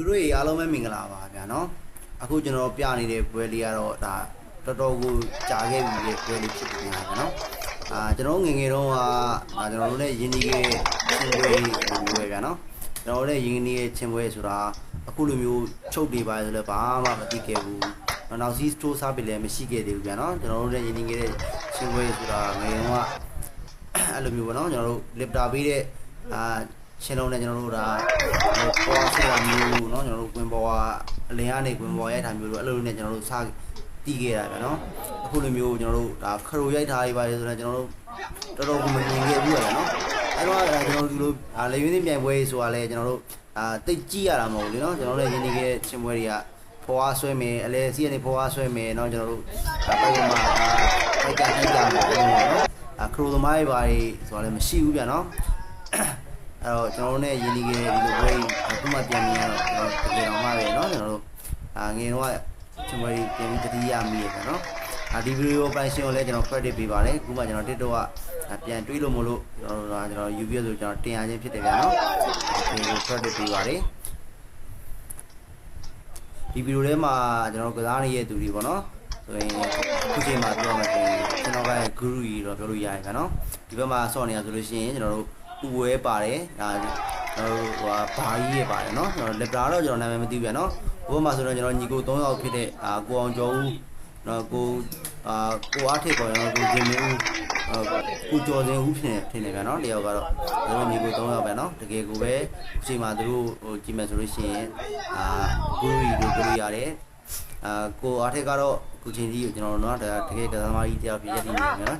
သူတို့ရေအားလုံးပဲမင်္ဂလာပါဗျာနော်အခုကျွန်တော်ပြနေတဲ့ပွဲလေးကတော့ဒါတော်တော်ကိုကြာခဲ့ပြီတဲ့ပွဲလေးဖြစ်နေတာဗျာနော်အာကျွန်တော်ငယ်ငယ်တုန်းကဒါကျွန်တော်တို့လည်းယင်းဒီရဲ့ချင်းပွဲလိုမျိုးပဲဗျာနော်ကျွန်တော်တို့လည်းယင်းဒီရဲ့ချင်းပွဲဆိုတာအခုလိုမျိုးချုပ်တွေပါဆိုလည်းဘာမှမသိခဲ့ဘူးနောက်စီးစတိုးစားပြီလည်းမရှိခဲ့သေးဘူးဗျာနော်ကျွန်တော်တို့လည်းယင်းဒီရဲ့ချင်းပွဲဆိုတာငယ်တုန်းကအဲ့လိုမျိုးပေါ့နော်ကျွန်တော်တို့လစ်တာပေးတဲ့အာ ရှင်းလုံးနဲ့ကျွန်တော်တို့ဒါဟိုပေါ်ဆရာမျိုးเนาะကျွန်တော်တို့ကွင်ပေါ်ကအလင်ကနေကွင်ပေါ်ရိုက်တာမျိုးတို့အဲ့လိုနဲ့ကျွန်တော်တို့စတီးခဲ့တာဗျာနော်အခုလိုမျိုးကျွန်တော်တို့ဒါခရိုရိုက်ထားရပါတယ်ဆိုတော့ကျွန်တော်တို့တော်တော်ကိုမမြင်ခဲ့ဘူးရယ်နော်အဲ့တော့ဒါကျွန်တော်တို့ဒီလိုအာလေရင်းသိပြိုင်ပွဲဆိုတာလဲကျွန်တော်တို့အာတိတ်ကြည့်ရတာမဟုတ်ဘူးလေနော်ကျွန်တော်တို့လည်းရင်းနေခဲ့တဲ့ချင်းပွဲတွေကဖွာဆွဲမယ်အလဲစီကနေဖွာဆွဲမယ်เนาะကျွန်တော်တို့ဒါပိုက်မှာဒါပိုက်ကထိုက်ကြမှာပေါ့နော် အခရိုသမားတွေပါတွေဆိုတာလည်းမရှိဘူးဗျာနော် အဲ့တော့ကျွန်တော်တို့ ਨੇ ယဉ်ဒီကေဒီလိုပွဲအခုမှပြန်မြင်ရတော့ကျွန်တော်တကယ်တော့မှပဲเนาะကျွန်တော်တို့အာငယ်တော့ကျွန်တော်ဒီပြန်ပြီးတတိယမိရဗျာနော်အာဒီဗီဒီယို operation ကိုလည်းကျွန်တော် credit ပေးပါတယ်အခုမှကျွန်တော် TikTok ကပြန်တွေးလို့မလို့ကျွန်တော်တို့ကကျွန်တော် UV ဆိုကျွန်တော်တင်ရခြင်းဖြစ်တယ်ဗျာနော်ဒီလို credit ပေးပါတယ်ဒီဗီဒီယိုထဲမှာကျွန်တော်ကစားနေတဲ့သူတွေပေါ့နော်ဆိုရင်အခုချိန်မှာပြောမှဆိုရင်ကျွန်တော်က guru ကြီးတော့ပြောလို့ရတယ်ဗျာနော်ဒီဘက်မှာဆော့နေတာဆိုလို့ရှိရင်ကျွန်တော်တို့ ဥပွဲပါတယ်ဒါကျွန်တော်တို့ဟိုဘာကြီးရပါတယ်နော်ကျွန်တော်လက်တာတော့ကျွန်တော်နာမည်မသိဘူးဗျာနော်ဘက်မှာဆိုတော့ကျွန်တော်ညီကို3ယောက်ဖြစ်တဲ့အာကိုအောင်ကျော်ဦးနော်ကိုအာကိုအားထိပ်ပေါ်ကျွန်တော်ကိုဂျင်မီဦးအာကိုကျော်စင်ဦးဖြစ်နေထင်တယ်ဗျာနော်တယောက်ကတော့ကျွန်တော်ညီကို3ယောက်ပဲနော်တကယ်ကိုပဲအခုချိန်မှာသူတို့ဟိုကြည့်မယ်ဆိုလို့ရှိရင်အာ guru ကြီးတို့ပြောလို့ရတယ်အာကိုအားထက်ကတော့အခုချိန်ကြီးကိုကျွန်တော်တို့တော့ဒါတကယ်ကစားသမားကြီးတယောက်ဖြစ်ရည်နေတယ်နော်